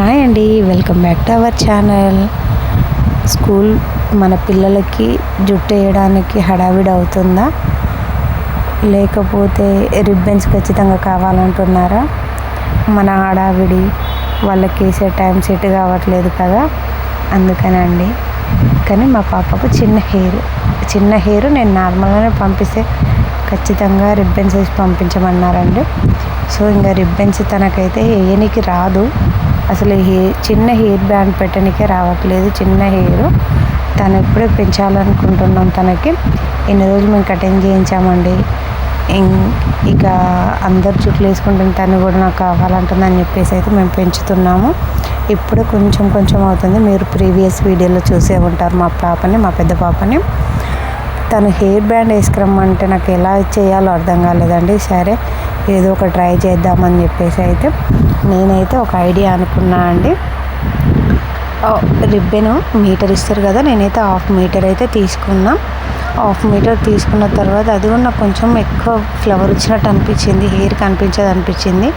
Hi అండి welcome back to our channel. School మన పిల్లలకి జుట్టు వేయడానికి హడావిడి అవుతుందా? లేకపోతే రిబ్బన్స్ ఖచ్చితంగా కావాలంటున్నారా? మన హడావిడి వాళ్ళకి వేసే టైం సెట్ కావట్లేదు కదా? అందుకనండి. కానీ మా పాపకు చిన్న హెయిర్ చిన్న హెయిర్ నేను నార్మల్గానే పంపిస్తే ఖచ్చితంగా రిబ్బన్స్ వేసి పంపించమన్నారండి. సో ఇంకా రిబ్బన్స్ తనకైతే వేయనికి రాదు. అసలు హెయిర్ చిన్న హెయిర్ బ్యాండ్ పెట్టడానికే రావట్లేదు చిన్న హెయిర్. తను ఎప్పుడే పెంచాలనుకుంటున్నాం తనకి. ఇన్ని రోజులు మేము కటింగ్ చేయించామండి. ఇక అందరు చుట్టూ వేసుకుంటుంది తను కూడా నాకు కావాలంటుందని చెప్పేసి అయితే మేము పెంచుతున్నాము. ఇప్పుడు కొంచెం కొంచెం అవుతుంది. మీరు ప్రీవియస్ వీడియోలో చూసే ఉంటారు మా పాపని మా పెద్ద పాపని. తను హెయిర్ బ్యాండ్ వేసుకురమ్మంటే నాకు ఎలా చేయాలో అర్థం కాలేదండి. సరే ఏదో ఒక ట్రై చేద్దామని చెప్పేసి అయితే నేనైతే ఒక ఐడియా అనుకున్నా అండి. రిబ్బెను మీటర్ ఇస్తారు కదా నేనైతే హాఫ్ మీటర్ అయితే తీసుకున్నా. హాఫ్ మీటర్ తీసుకున్న తర్వాత అది కూడా నాకు కొంచెం ఎక్కువ ఫ్లవర్ వచ్చినట్టు అనిపించింది హెయిర్ కనిపించదు అనిపించింది.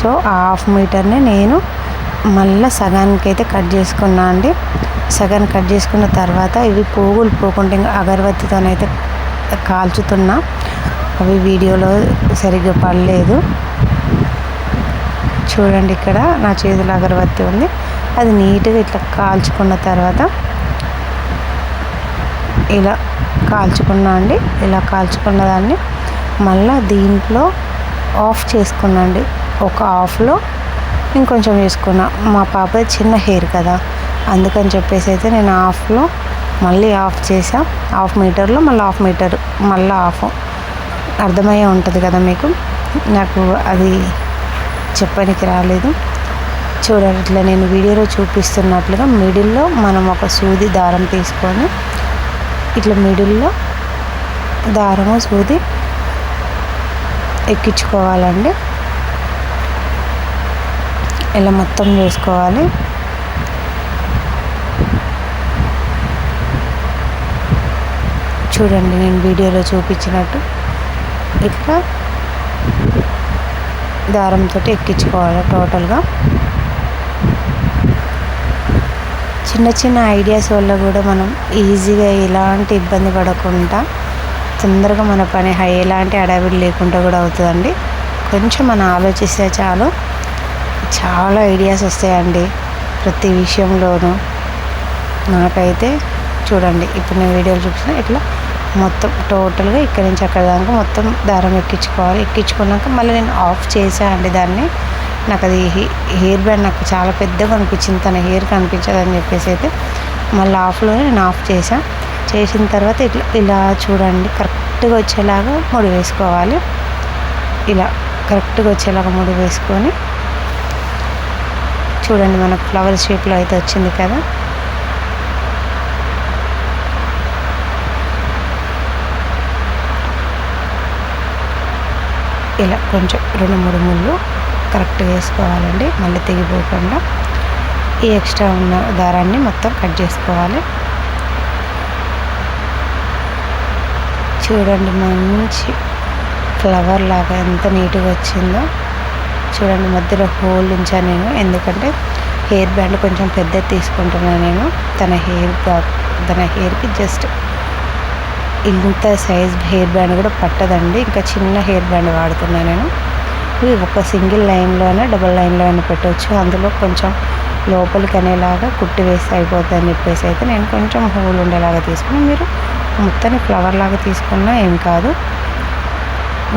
సో ఆ హాఫ్ మీటర్ని నేను మళ్ళీ సగానికి అయితే కట్ చేసుకున్నా అండి. సగం కట్ చేసుకున్న తర్వాత ఇవి పోగులు పోకుండా ఇంకా అగరబత్తితోనైతే కాల్చుతున్నా. అవి వీడియోలో సరిగ్గా పడలేదు. చూడండి ఇక్కడ నా చేతిలో అగరబత్తి ఉంది. అది నీట్గా ఇట్లా కాల్చుకున్న తర్వాత ఇలా కాల్చుకున్నా అండి. ఇలా కాల్చుకున్న దాన్ని మళ్ళీ దీంట్లో ఆఫ్ చేసుకున్నాండి ఒక ఆఫ్లో ఇంకొంచెం వేసుకున్నా. మా పాప చిన్న హెయిర్ కదా. అందుకని చెప్పేసి అయితే నేను హాఫ్లో మళ్ళీ ఆఫ్ చేసా హాఫ్ మీటర్లో మళ్ళీ హాఫ్ మీటర్ మళ్ళీ ఆఫ్ అర్థమయ్యే ఉంటుంది కదా మీకు? నాకు అది చెప్పడానికి రాలేదు. చూడండి ఇట్లా నేను వీడియోలో చూపిస్తున్నట్లుగా మిడిల్లో మనం ఒక సూది దారం తీసుకొని ఇట్లా మిడిల్లో దారము సూది ఎక్కించుకోవాలండి. ఇలా మొత్తం చేసుకోవాలి చూడండి నేను వీడియోలో చూపించినట్టు. ఇట్లా దారంతో ఎక్కించుకోవాలి టోటల్గా. చిన్న చిన్న ఐడియాస్ వల్ల కూడా మనం ఈజీగా ఎలాంటి ఇబ్బంది పడకుండా తొందరగా మన పని ఎలాంటి అడవిడి లేకుండా కూడా అవుతుందండి. కొంచెం మనం ఆలోచిస్తే చాలు. చాలా ఐడియాస్ వస్తాయండి ప్రతి విషయంలోనూ. నాకైతే చూడండి ఇప్పుడు నేను వీడియోలు చూసిన ఇట్లా మొత్తం టోటల్గా ఇక్కడ నుంచి అక్కడ దాకా మొత్తం దారం ఎక్కించుకోవాలి. ఎక్కించుకున్నాక మళ్ళీ నేను ఆఫ్ చేసాను అండి దాన్ని. నాకు అది హెయిర్ బ్యాండ్ నాకు చాలా పెద్దగా అనిపించింది. తన హెయిర్ కనిపించదని చెప్పేసి అయితే మళ్ళీ ఆఫ్లోనే నేను ఆఫ్ చేశాను చేసిన తర్వాత ఇట్లా ఇలా చూడండి కరెక్ట్గా వచ్చేలాగా ముడి వేసుకోవాలి. ఇలా కరెక్ట్గా వచ్చేలాగా ముడి వేసుకొని చూడండి మనకు ఫ్లవర్ షేప్లో అయితే వచ్చింది కదా. ఇలా కొంచెం రెండు మూడు ముళ్ళు కరెక్ట్గా వేసుకోవాలండి. మళ్ళీ తెగిపోకుండా ఈ ఎక్స్ట్రా ఉన్న దారాన్ని మొత్తం కట్ చేసుకోవాలి. చూడండి మంచి ఫ్లవర్ లాగా ఎంత నీట్గా వచ్చిందో. చూడండి మధ్యలో హోల్ ఉంచాను నేను. ఎందుకంటే హెయిర్ బ్యాండ్ కొంచెం పెద్దది తీసుకుంటున్నాను నేను. తన హెయిర్ తన హెయిర్కి జస్ట్ ఇంత సైజ్ హెయిర్ బ్యాండ్ కూడా పట్టదండి. ఇంకా చిన్న హెయిర్ బ్యాండ్ వాడుతున్నాను నేను. ఇవి ఒక సింగిల్ లైన్లోనే డబుల్ లైన్లో అయినా పెట్టవచ్చు అందులో కొంచెం లోపలికి అనేలాగా కుట్టి వేస్తే అయిపోతుంది అని చెప్పేసి అయితే నేను కొంచెం హోల్ ఉండేలాగా తీసుకుని మీరు మొత్తాన్ని ఫ్లవర్ లాగా తీసుకున్నా ఏం కాదు.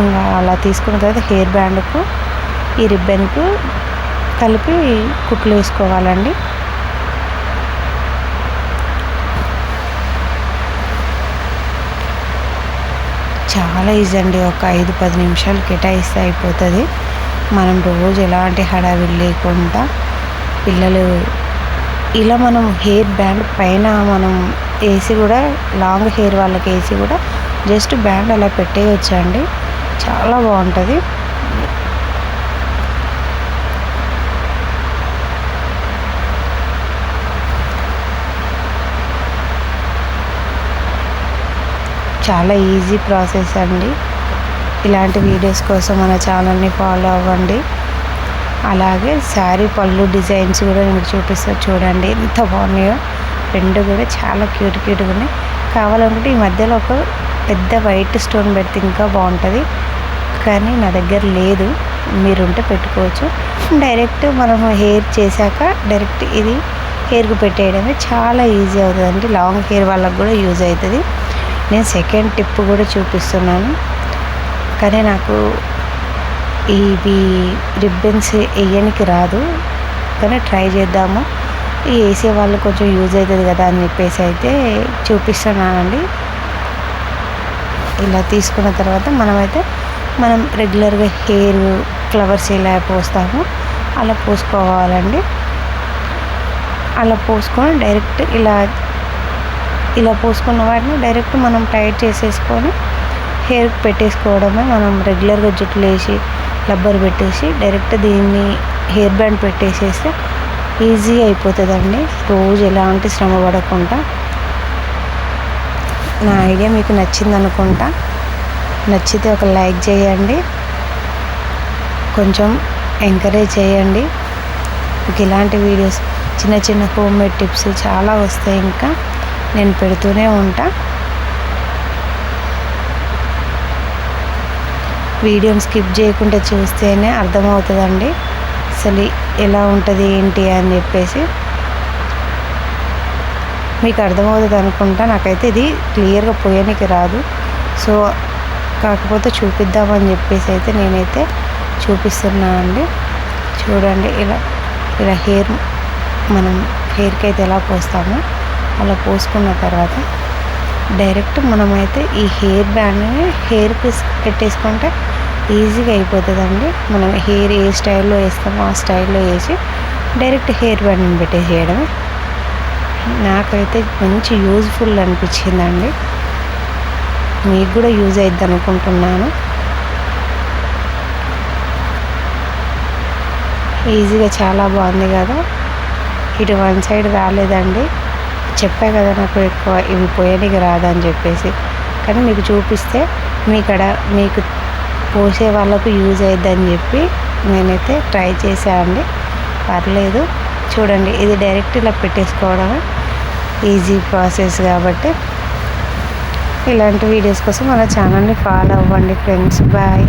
ఇంకా అలా తీసుకున్న తర్వాత హెయిర్ బ్యాండ్కు ఈ రిబ్బన్కు కలిపి కుట్లు వేసుకోవాలండి. చాలా ఈజీ అండి. ఒక ఐదు పది నిమిషాలు కేటాయిస్తే అయిపోతుంది. మనం రోజు ఎలాంటి హడావిడి లేకుండా పిల్లలు ఇలా మనం హెయిర్ బ్యాండ్ పైన మనం వేసి కూడా లాంగ్ హెయిర్ వాళ్ళకి వేసి కూడా జస్ట్ బ్యాండ్ అలా పెట్టేయచ్చండి. చాలా బాగుంటుంది. చాలా ఈజీ ప్రాసెస్ అండి. ఇలాంటి వీడియోస్ కోసం మన ఛానల్ని ఫాలో అవ్వండి. అలాగే శారీ పళ్ళు డిజైన్స్ కూడా మీకు చూపిస్తా చూడండి. ఎంత బాగున్నాయో. రెండు కూడా చాలా క్యూట్ క్యూట్గా ఉన్నాయి కావాలనుకుంటే ఈ మధ్యలో ఒక పెద్ద వైట్ స్టోన్ పెడితే ఇంకా బాగుంటుంది. కానీ నా దగ్గర లేదు. మీరుంటే పెట్టుకోవచ్చు. డైరెక్ట్ మనం హెయిర్ చేశాక డైరెక్ట్ ఇది హెయిర్కి పెట్టేయడమే చాలా ఈజీ అవుతుందండి. లాంగ్ హెయిర్ వాళ్ళకి కూడా యూజ్ అవుతుంది. నేను సెకండ్ టిప్ కూడా చూపిస్తున్నాను. కానీ నాకు ఇవి రిబ్బన్స్ వేయనికి రాదు. కానీ ట్రై చేద్దాము. ఈ వేసే వాళ్ళు కొంచెం యూజ్ అవుతుంది కదా అని చెప్పేసి అయితే చూపిస్తున్నానండి. ఇలా తీసుకున్న తర్వాత మనమైతే మనం రెగ్యులర్గా హెయిర్ ఫ్లవర్స్ ఇలా పోస్తామో. అలా పోసుకోవాలండి. అలా పోసుకొని డైరెక్ట్ ఇలా ఇలా పోసుకున్న వాటిని డైరెక్ట్ మనం టైట్ చేసేసుకొని హెయిర్కి పెట్టేసుకోవడమే. మనం రెగ్యులర్గా జుట్టు వేసి రబ్బర్ పెట్టేసి డైరెక్ట్ దీన్ని హెయిర్ బ్యాండ్ పెట్టేసేస్తే ఈజీ అయిపోతుందండి. రోజు ఎలాంటి శ్రమ పడకుండా. నా ఐడియా మీకు నచ్చింది అనుకుంటా నచ్చితే ఒక లైక్ చేయండి. కొంచెం ఎంకరేజ్ చేయండి. మీకు ఇలాంటి వీడియోస్ చిన్న చిన్న హోమ్ మేడ్ టిప్స్ చాలా వస్తాయి ఇంకా. నేను పెడుతూనే ఉంటా. వీడియోని స్కిప్ చేయకుండా చూస్తేనే అర్థమవుతుందండి. అసలు ఎలా ఉంటుంది ఏంటి అని చెప్పేసి. మీకు అర్థమవుతుంది అనుకుంటా. నాకైతే ఇది క్లియర్గా పోయడానికి రాదు. సో కాకపోతే చూపిద్దామని చెప్పేసి అయితే నేనైతే చూపిస్తున్నా అండి. చూడండి ఇలా ఇలా హెయిర్ మనం హెయిర్కి అయితే ఎలా పోస్తామో. అలా పోసుకున్న తర్వాత డైరెక్ట్ మనమైతే ఈ హెయిర్ బ్యాండ్ని హెయిర్ పీస్ పెట్టేసుకుంటే ఈజీగా అయిపోతుందండి. మనం హెయిర్ ఏ స్టైల్లో వేస్తామో ఆ స్టైల్లో వేసి డైరెక్ట్ హెయిర్ బ్యాండ్ని పెట్టేసేయడమే. నాకైతే మంచి యూజ్ఫుల్ అనిపించిందండి. మీకు కూడా యూజ్ అవుద్ది అనుకుంటున్నాను. ఈజీగా చాలా బాగుంది కదా. ఇటు వన్ సైడ్ రాలేదండి. చెప్పా కదా నాకు ఎక్కువ ఇవి పోయడానికి రాదని చెప్పేసి. కానీ మీకు చూపిస్తే మీకడ మీకు పోసే వాళ్ళకు యూజ్ అవుద్దని చెప్పి నేనైతే ట్రై చేశానండి పర్లేదు. చూడండి ఇది డైరెక్ట్ ఇలా పెట్టేసుకోవడం ఈజీ ప్రాసెస్ కాబట్టి ఇలాంటి వీడియోస్ కోసం మన ఛానల్ని ఫాలో అవ్వండి ఫ్రెండ్స్. బాయ్.